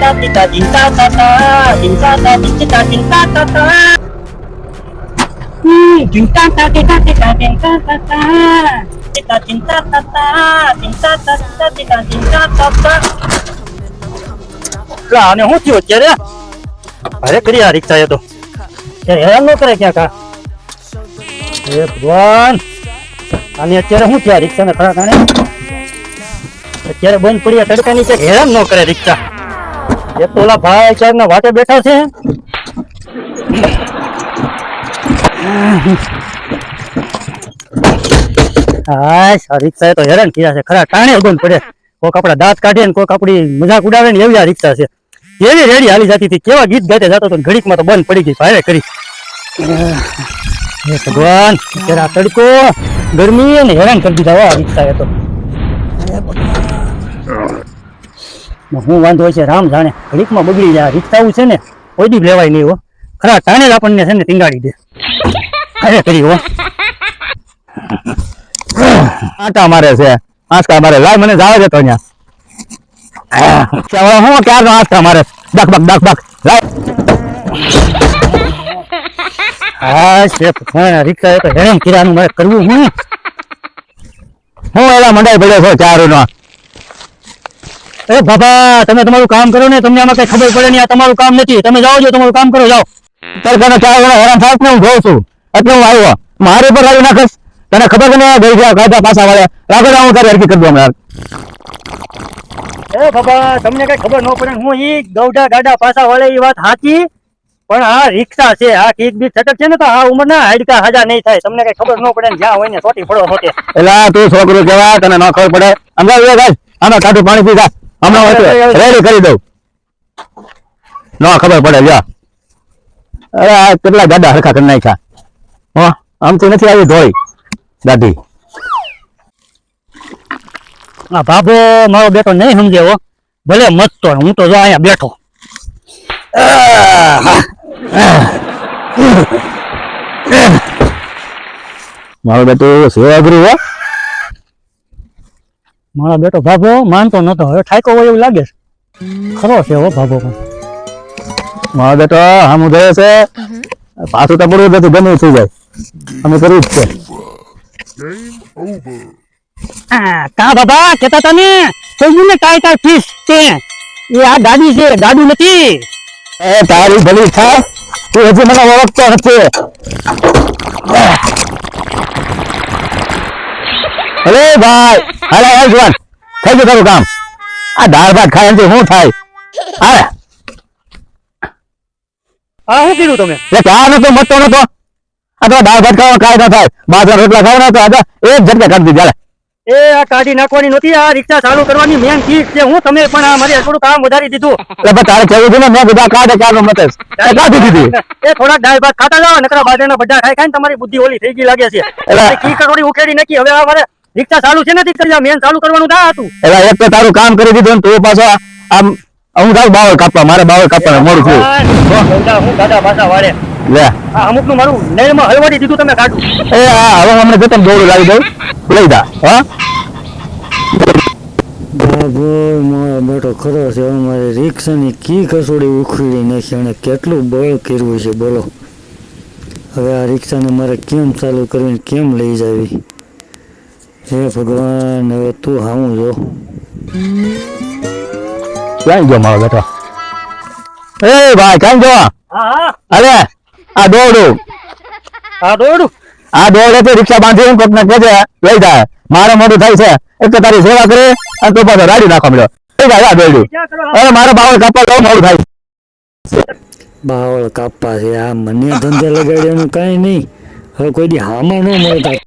ta ti ta tin ta ta ta tin ta ta tin ti ta tin ta ta ta Hmm, tin ta ta ti ta ti ta tin ta ta ta ti ta tin ta ta ta tin ta ta ta ti ta tin ta ta ta લા અને હું થયું અત્યારે અરે કરી આ રિક્ષા એ તો હેરાન ન કરે ક્યાં કા હે ભગવાન અને અત્યારે શું થયા રિક્ષાને ખરા કારણે અત્યારે બંધ પડી તડકાની છે હેરાન ન કરે રિક્ષા એક પોલા ભાઈ ચાર ના વાટે બેઠા છે. આ રિક્ષા તો હેરાન થયા છે. ખરા ટાણે બંધ પડે. કોક આપણા દાંત કાઢે ને કોક આપડી મજાક ઉડાવે ને એવી આ રિક્ષા છે. એવી રેડી હાલી જતી હતી. કેવા ગીત ગાતે જતો હતો ને ઘડીકમાં તો બંધ પડી ગઈ ભારે કરી. ભગવાન, અત્યારે તડકો ગરમી ને હેરાન કરી દીધા આ રિક્ષા એ તો. હું વાંધો હોય છે, રામ જાણે. ઘડીકમાં બગડી જાય આ રિક્ષાઓ છે ને, કોઈ દી લેવાય નહીં હો. ખરા ટાણે જ આપણને છે ને ટીંગાડી દે. અરે, કરી આટા મારે છે આંસકા મારે. લાય, મને જાવે દે તો અહીંયા. હું ક્યારનો આંસકા મારે? બક બક બક બક લાય. હા છે એ તો હેરાન કિરાનું મારે કરવું હું. હું એલા મંડાઈ પડ્યો છો ચારુ નો એ બાબા તમે તમારું કામ કરો ને તમને આમાં કઈ ખબર પડે નહીં આ તમારું કામ નથી. તમે જાઓ છો તમારું કામ કરો જાઓ. તરખાનો ચાર ગણો હેરાન થાય ને હું જોઉં છું. એટલે હું આવ્યો. મારે પર આવી નાખસ. તને ખબર કે ને ગઈ ગયા ગાધા પાછા વાળા રાખો ને હું તારી હરકી કરી દઉં હમણાં એ બાબા તમને કઈ ખબર ન પડે હું ઈ ગૌડા ગાડા પાછા વાળા એ વાત સાચી પણ આ રિક્ષા છે આ કીક બીક છટક છે ને તો આ ઉંમરના હાડકા હાજા નહીં થાય. તમને કઈ ખબર ન પડે ને જ્યાં હોય ને સોટી પડો સોટે એલા તું છોકરો કેવા તને ન ખબર પડે. અમદાવાદ એ ગાય આમાં કાઢું પાણી પી જા. હમણાં રેડી કરી દઉં. ન ખબર પડે લ્યો. અરે આ કેટલા ગાડા હરખા કરી નાખ્યા. હો આમ તો નથી આવી ધોઈ. દાદી આ બાબો મારો બેટો નહીં સમજે હો. ભલે મસ્તો હું તો જો અહીંયા બેઠો. મારો બેટો સેવા અઘરું હો. મારો બેટો ભાભો માનતો નતો. હવે ઠાકો હોય એવું લાગે છે. ખરો છે હો ભાભો પણ. મારા બેટો આમ ઉધરે છે. પાછું તો પડવું નથી ગમે થઈ જાય. અમે કર્યું જ છે. આ, કા બાબા કેતા તને કહ્યું ને કાય કાય ફીસ છે. એ આ ગાડી છે ગાડી નથી. એ તારી ભલી થાય તું હજી મને ઓળખતો નથી. અરે ભાઈ હાલે હાલ જુવાન થઈ ગયું તારું કામ. આ દાળ ભાત ખાય એનાથી શું થાય? હા આ શું કીધું તમે? એટલે ચા નતો મતતો નતો. આ તો દાળ ભાત ખાવા કાંઈ ન થાય. બાજરા રોટલા ખાવા તો આજે એક ઝટકે કાઢી દીધી એ આ કાઢી નાખવાની નથી આ રિક્ષા ચાલુ કરવાની મેન ચીજ છે. હું તમે પણ આ મારે થોડું કામ વધારી દીધું. એટલે બસ તારે કેવું છે ને મેં બધા કાઢે ચાલો મતે. કાઢી દીધી. એ થોડાક દાળ ભાત ખાતા જાઓ નકરા બાજરાના બધા ખાઈ ખાઈને તમારી બુદ્ધિ ઓલી થઈ ગઈ લાગે છે. એટલે કી કરોડી ઉકેડી નાખી હવે આ મારે રિક્ષા ચાલુ છે નથી કરી મેન ચાલુ કરવાનું કા હતું. એટલે એક તો તારું કામ કરી દીધું તું પાછો આમ હું તારું બાવળ કાપવા મારે બાવળ કાપવા મોડું થયું. હું ગાડા પાછા વાળે. લે. આ અમુકનું મારું નળમાં હલવાડી દીધું તમે કાઢું. એ હા હવે હમણાં જતા દોડું લાવી દઉં. લઈ જા હા. બાબો મારો બેટો ખરો છે હવે રિક્ષાની કી કસોડી ઉખડી નાખી અને કેટલું બળ કર્યું છે બોલો. હવે આ રિક્ષાને મારે કેમ ચાલુ કરવી કેમ લઈ જાવી? હે ભગવાન હવે તું હાવું જો. ક્યાં ગયો મારો બેટો? એ ભાઈ કેમ હા અરે આ દોડું આ દોડું આ દોડે તો રિક્ષા બાંધી હું ને કહેજે લઈ જાય મારે મોડું થાય છે. એક તો તારી સેવા કરે અને તું પાછો રાડી નાખવા મળ્યો લઈ જાય આ દોડું અરે મારો બાવળ કાપવા બહુ મોડું થાય બાવળ કાપવા છે આ મને ધંધે લગાડ્યાનું કાંઈ નહીં. હવે કોઈ દી હામાં ન મળતા.